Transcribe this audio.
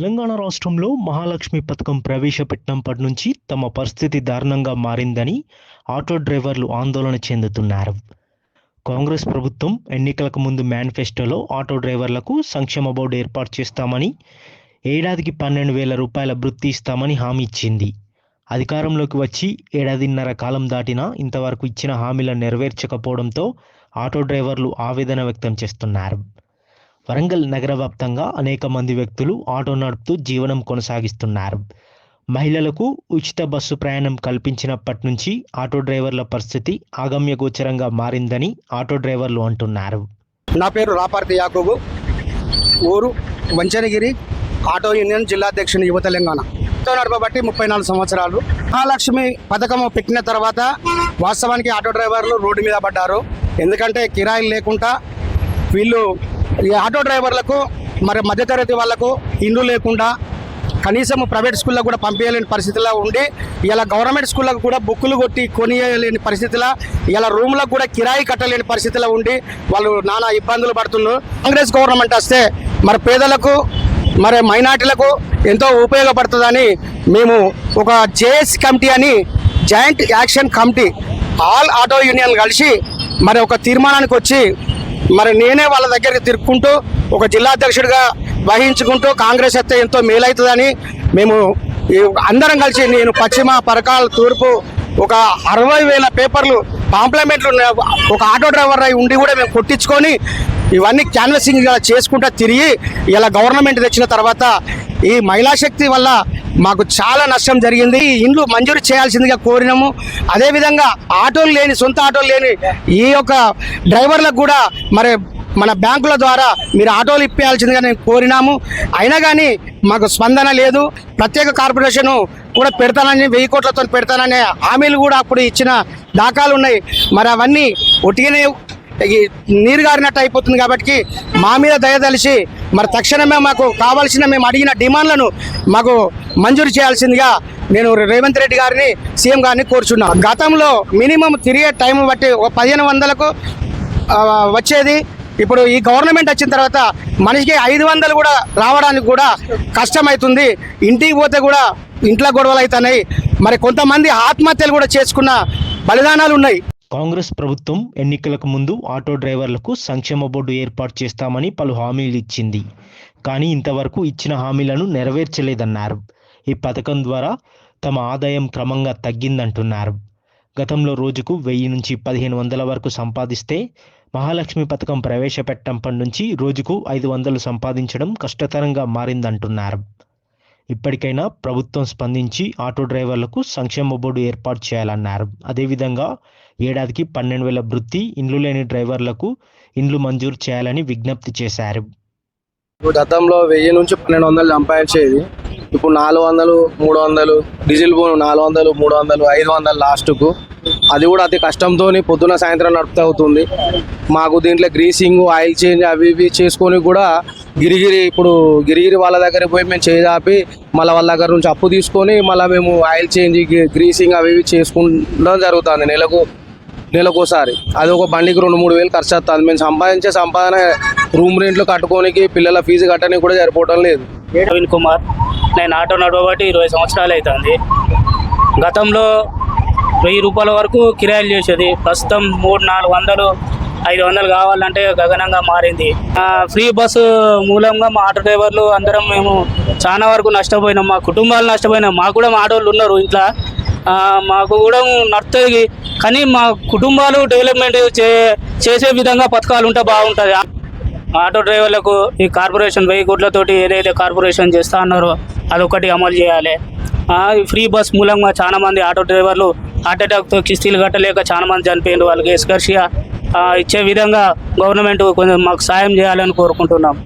తెలంగాణ రాష్ట్రంలో మహాలక్ష్మి పథకం ప్రవేశపెట్టినప్పటి నుంచి తమ పరిస్థితి దారుణంగా మారిందని ఆటో డ్రైవర్లు ఆందోళన చెందుతున్నారు. కాంగ్రెస్ ప్రభుత్వం ఎన్నికలకు ముందు మేనిఫెస్టోలో ఆటో డ్రైవర్లకు సంక్షేమ బోర్డు ఏర్పాటు చేస్తామని ఏడాదికి పన్నెండు వేల రూపాయల వృత్తి ఇస్తామని హామీ ఇచ్చింది. అధికారంలోకి వచ్చి ఏడాదిన్నర కాలం దాటినా ఇంతవరకు ఇచ్చిన హామీలను నెరవేర్చకపోవడంతో ఆటో డ్రైవర్లు ఆవేదన వ్యక్తం చేస్తున్నారు. వరంగల్ నగర వ్యాప్తంగా అనేక మంది వ్యక్తులు ఆటో నడుపుతూ జీవనం కొనసాగిస్తున్నారు. మహిళలకు ఉచిత బస్సు ప్రయాణం కల్పించినప్పటి నుంచి ఆటో డ్రైవర్ల పరిస్థితి ఆగమ్య గోచరంగా మారిందని ఆటో డ్రైవర్లు అంటున్నారు. నా పేరు రాపార్తి యాకూబు. ఊరు వంచనగిరి ఆటో యూనియన్ జిల్లా అధ్యక్షుని యువ తెలంగాణ. ఆటో నడపబట్టి ముప్పై నాలుగు సంవత్సరాలు. మహాలక్ష్మి పథకం పెట్టిన తర్వాత వాస్తవానికి ఆటో డ్రైవర్లు రోడ్డు మీద పడ్డారు. ఎందుకంటే కిరాయిలు లేకుండా వీళ్ళు ఈ ఆటో డ్రైవర్లకు మరి మధ్యతరగతి వాళ్ళకు ఇండ్లు లేకుండా కనీసం ప్రైవేట్ స్కూల్లో కూడా పంపించలేని పరిస్థితిలో ఉండి ఇలా గవర్నమెంట్ స్కూళ్ళకు కూడా బుక్కులు కొట్టి కొనియలేని పరిస్థితిలో ఇలా రూమ్లకు కూడా కిరాయి కట్టలేని పరిస్థితిలో ఉండి వాళ్ళు నానా ఇబ్బందులు పడుతున్నారు. కాంగ్రెస్ గవర్నమెంట్ వస్తే మరి పేదలకు మరి మైనార్టీలకు ఎంతో ఉపయోగపడుతుందని మేము ఒక జేఎస్ కమిటీ అని joint action committee all auto union కలిసి మరి ఒక తీర్మానానికి వచ్చి మరి నేనే వాళ్ళ దగ్గరికి తిరుక్కుంటూ ఒక జిల్లా అధ్యక్షుడిగా వహించుకుంటూ కాంగ్రెస్ అయితే ఎంతో మేలవుతుందని మేము అందరం కలిసి నేను పశ్చిమ పరకాల తూర్పు ఒక అరవై వేల పేపర్లు కాంప్లిమెంట్లు ఉన్న- ఒక ఆటో డ్రైవర్ అయి ఉండి కూడా మేము కొట్టించుకొని ఇవన్నీ క్యాన్వసింగ్ చేసుకుంటా తిరిగి ఇలా గవర్నమెంట్ తెచ్చిన తర్వాత ఈ మహిళా శక్తి వల్ల మాకు చాలా నష్టం జరిగింది. ఈ ఇండ్లు మంజూరు చేయాల్సిందిగా కోరినాము. అదేవిధంగా ఆటోలు లేని సొంత ఆటోలు లేని ఈ యొక్క డ్రైవర్లకు కూడా మరి మన బ్యాంకుల ద్వారా మీరు ఆటోలు ఇప్పేయాల్సిందిగా నేను కోరినాము. అయినా కానీ మాకు స్పందన లేదు. ప్రత్యేక కార్పొరేషన్ కూడా పెడతానని వెయ్యి కోట్లతో పెడతాననే హామీలు కూడా అప్పుడు ఇచ్చిన దాఖాలు ఉన్నాయి. మరి అవన్నీ ఒట్టిగానే నీరు గారినట్టు అయిపోతుంది కాబట్టి మా మీద దయదలిచి మరి తక్షణమే మాకు కావాల్సిన మేము అడిగిన డిమాండ్లను మాకు మంజూరు చేయాల్సిందిగా నేను రేవంత్ రెడ్డి గారిని సీఎం గారిని కోరుచున్నాను గతంలో మినిమం తిరిగే టైం బట్టి ఒక పదిహేను వందలకు వచ్చేది. ఇప్పుడు ఈ గవర్నమెంట్ వచ్చిన తర్వాత మనిషికి ఐదు వందలు కూడా రావడానికి కూడా కష్టమవుతుంది ఇంటికి పోతే కూడా ఇంట్లో గొడవలు అవుతున్నాయి. మరి కొంతమంది ఆత్మహత్యలు కూడా చేసుకున్న బలిదానాలు ఉన్నాయి. కాంగ్రెస్ ప్రభుత్వం ఎన్నికలకు ముందు ఆటో డ్రైవర్లకు సంక్షేమ బోర్డు ఏర్పాటు చేస్తామని పలు హామీలు ఇచ్చింది. కానీ ఇంతవరకు ఇచ్చిన హామీలను నెరవేర్చలేదన్నారు. ఈ పథకం ద్వారా తమ ఆదాయం క్రమంగా తగ్గిందంటున్నారు. గతంలో రోజుకు వెయ్యి నుంచి పదిహేను వందల వరకు సంపాదిస్తే మహాలక్ష్మి పథకం ప్రవేశపెట్టంపటి నుంచి రోజుకు ఐదు వందలు సంపాదించడం కష్టతరంగా మారిందంటున్నారు. ఇప్పటికైనా ప్రభుత్వం స్పందించి ఆటో డ్రైవర్లకు సంక్షేమ బోర్డు ఏర్పాటు చేయాలన్నారు. అదేవిధంగా ఏడాదికి పన్నెండు వేల వృత్తి ఇండ్లు లేని డ్రైవర్లకు ఇండ్లు మంజూరు చేయాలని విజ్ఞప్తి చేశారు. గతంలో వెయ్యి నుంచి పన్నెండు వందలు సంపాదించేది ఇప్పుడు నాలుగు వందలు మూడు వందలు డీజిల్ పోను నాలుగు వందలు మూడు వందలు ఐదు వందలు లాస్ట్కు. అది కూడా అతి కష్టంతో పొద్దున సాయంత్రం నడుపుతూ అవుతుంది. మాకు దీంట్లో గ్రీసింగ్ ఆయిల్ చేంజ్ అవి ఇవి చేసుకొని కూడా గిరిగిరి ఇప్పుడు గిరిగిరి వాళ్ళ దగ్గర పోయి మేము చేదాపి మళ్ళీ వాళ్ళ దగ్గర నుంచి అప్పు తీసుకొని మళ్ళీ మేము ఆయిల్ చేంజ్ గ్రీసింగ్ అవి ఇవి చేసుకుంటడం జరుగుతుంది నెలకు నెలకోసారి. అది ఒక బండికి రెండు మూడు వేలు ఖర్చు వస్తుంది మేము సంపాదించే సంపాదన రూమ్ రెంట్లు కట్టుకోనికి పిల్లల ఫీజు కట్టడానికి కూడా సరిపోవటం లేదు. కుమార్. నేను ఆటో నడవబట్టి ఇరవై సంవత్సరాలు అవుతుంది. గతంలో వెయ్యి రూపాయల వరకు కిరాయిలు చేసేది. ప్రస్తుతం మూడు నాలుగు వందలు ఐదు వందలు కావాలంటే గగనంగా మారింది. ఫ్రీ బస్సు మూలంగా మా ఆటో డ్రైవర్లు అందరం మేము చాలా వరకు నష్టపోయినాం. మా కుటుంబాలు నష్టపోయినాం. మాకు కూడా మా ఆటోళ్ళు ఉన్నారు ఇంట్లో. మాకు కూడా నడుతుంది కానీ మా కుటుంబాలు డెవలప్మెంట్ చే చేసే విధంగా పథకాలు ఉంటే బాగుంటుంది. ఆటో డ్రైవర్లకు ఈ కార్పొరేషన్ వెయ్యి కోట్లతోటి ఏదైతే కార్పొరేషన్ చేస్తా అన్నారో అదొకటి అమలు చేయాలి. ఫ్రీ బస్ మూలంగా చాలా మంది ఆటో డ్రైవర్లు హార్ట్ అటాక్తో కిస్తీలు కట్టలేక చాలా మంది చనిపోయింది వాళ్ళకి ఎస్కర్షియా ఇచ్చే విధంగా గవర్నమెంట్ కొంచెం మాకు సాయం చేయాలని కోరుకుంటున్నాం.